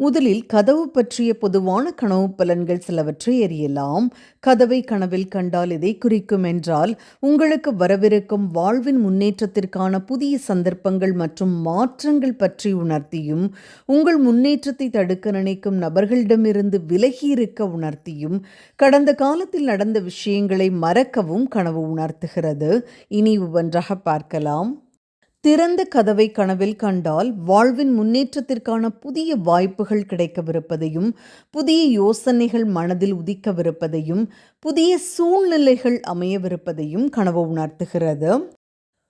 முதலில் கதவு பற்றிய பொதுவான கனவு பலன்கள் சிலவற்றை அறியலாம் கதவை கனவில் கண்டால் எதை குறிக்கும் என்றால் உங்களுக்கு வரவிருக்கும் வாழ்வின் முன்னேற்றத்திற்கான புதிய சந்தர்ப்பங்கள் மற்றும் மாற்றங்கள் பற்றி உணர்த்தியும் உங்கள் முன்னேற்றத்தை தடுக்க நினைக்கும் நபர்களிடமிருந்து விலகி இருக்க உணர்த்தியும் கடந்த காலத்தில் நடந்த விஷயங்களை மறக்கவும் கனவு உணர்த்துகிறது. இனி ஒவ்வொன்றாக பார்க்கலாம். திறந்த கதவை கனவில் கண்டால் வாழ்வின் முன்னேற்றத்திற்கான புதிய வாய்ப்புகள் கிடைக்கவிருப்பதையும் புதிய யோசனைகள் மனதில் உதிக்கவிருப்பதையும் புதிய சூழ்நிலைகள் அமையவிருப்பதையும் கனவு உணர்த்துகிறது.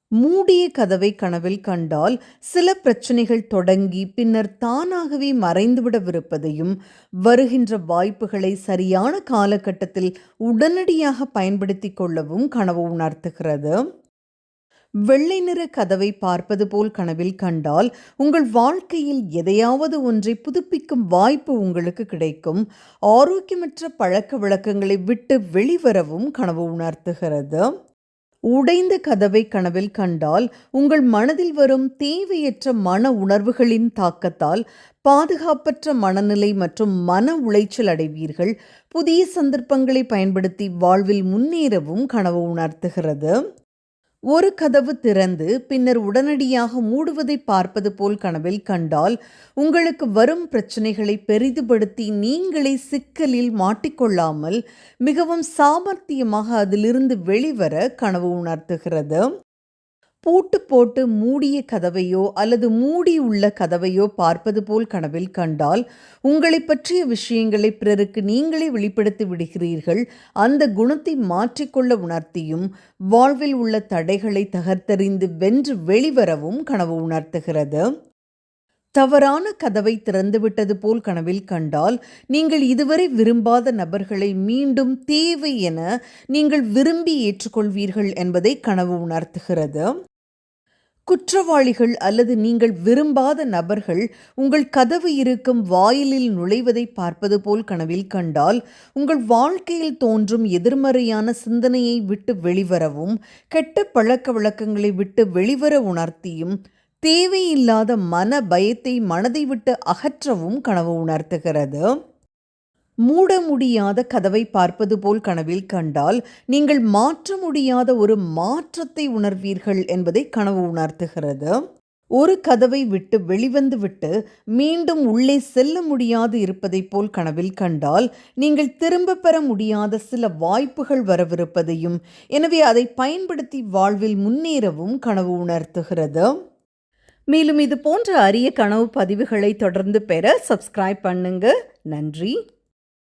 மூடிய கதவை கனவில் கண்டால் சில பிரச்சனைகள் தொடங்கி பின்னர் தானாகவே மறைந்துவிடவிருப்பதையும் வருகின்ற வாய்ப்புகளை சரியான காலகட்டத்தில் உடனடியாக பயன்படுத்தி கொள்ளவும் கனவு உணர்த்துகிறது. வெள்ளை நிற கதவை பார்ப்பது போல் கனவில் கண்டால் உங்கள் வாழ்க்கையில் எதையாவது ஒன்றை புதுப்பிக்கும் வாய்ப்பு உங்களுக்கு கிடைக்கும். ஆரோக்கியமற்ற பழக்க வழக்கங்களை விட்டு வெளிவரவும் கனவு உணர்த்துகிறது. உடைந்த கதவை கனவில் கண்டால் உங்கள் மனதில் வரும் தேவையற்ற மன உணர்வுகளின் தாக்கத்தால் பாதுகாப்பற்ற மனநிலை மற்றும் மன உளைச்சல் அடைவீர்கள். புதிய சந்தர்ப்பங்களை பயன்படுத்தி வாழ்வில் முன்னேறவும் கனவு உணர்த்துகிறது. ஒரு கதவு திறந்து பின்னர் உடனடியாக மூடுவதை பார்ப்பது போல் கனவில் கண்டால் உங்களுக்கு வரும் பிரச்சனைகளை பெரிதுபடுத்தி நீங்களே சிக்கலில் மாட்டிக்கொள்ளாமல் மிகவும் சாமர்த்தியமாக அதிலிருந்து வெளிவர கனவு உணர்த்துகிறது. பூட்டு போட்டு மூடிய கதவையோ அல்லது மூடி உள்ள கதவையோ பார்ப்பது போல் கனவில் கண்டால் உங்களை பற்றிய விஷயங்களை பிறருக்கு நீங்களே வெளிப்படுத்தி விடுகிறீர்கள். அந்த குணத்தை மாற்றிக்கொள்ள உணர்த்தியும் வாழ்வில் உள்ள தடைகளை தகர்த்தறிந்து வென்று வெளிவரவும் கனவு உணர்த்துகிறது. தவறான கதவை திறந்துவிட்டது போல் கனவில் கண்டால் நீங்கள் இதுவரை விரும்பாத நபர்களை மீண்டும் தேவை என நீங்கள் விரும்பி ஏற்றுக்கொள்வீர்கள் என்பதை கனவு உணர்த்துகிறது. குற்றவாளிகள் அல்லது நீங்கள் விரும்பாத நபர்கள் உங்கள் கதவு இருக்கும் வாயிலில் நுழைவதை பார்ப்பது போல் கனவில் கண்டால் உங்கள் வாழ்க்கையில் தோன்றும் எதிர்மறையான சிந்தனையை விட்டு வெளிவரவும் கெட்ட பழக்க வழக்கங்களை விட்டு வெளிவர உணர்த்தியும் தேவையில்லாத மன பயத்தை மனதை விட்டு அகற்றவும் கனவு உணர்த்துகிறது. மூட முடியாத கதவை பார்ப்பது போல் கனவில் கண்டால் நீங்கள் மாற்ற முடியாத ஒரு மாற்றத்தை உணர்வீர்கள் என்பதை கனவு உணர்த்துகிறது. ஒரு கதவை விட்டு வெளிவந்து விட்டு மீண்டும் உள்ளே செல்ல முடியாது இருப்பதைப் போல் கனவில் கண்டால் நீங்கள் திரும்ப பெற முடியாத சில வாய்ப்புகள் வரவிருப்பதையும் எனவே அதை பயன்படுத்தி வாழ்வில் முன்னேறவும் கனவு உணர்த்துகிறது. மேலும் இது போன்ற அரிய கனவு பதிவுகளை தொடர்ந்து பெற சப்ஸ்கிரைப் பண்ணுங்க. நன்றி.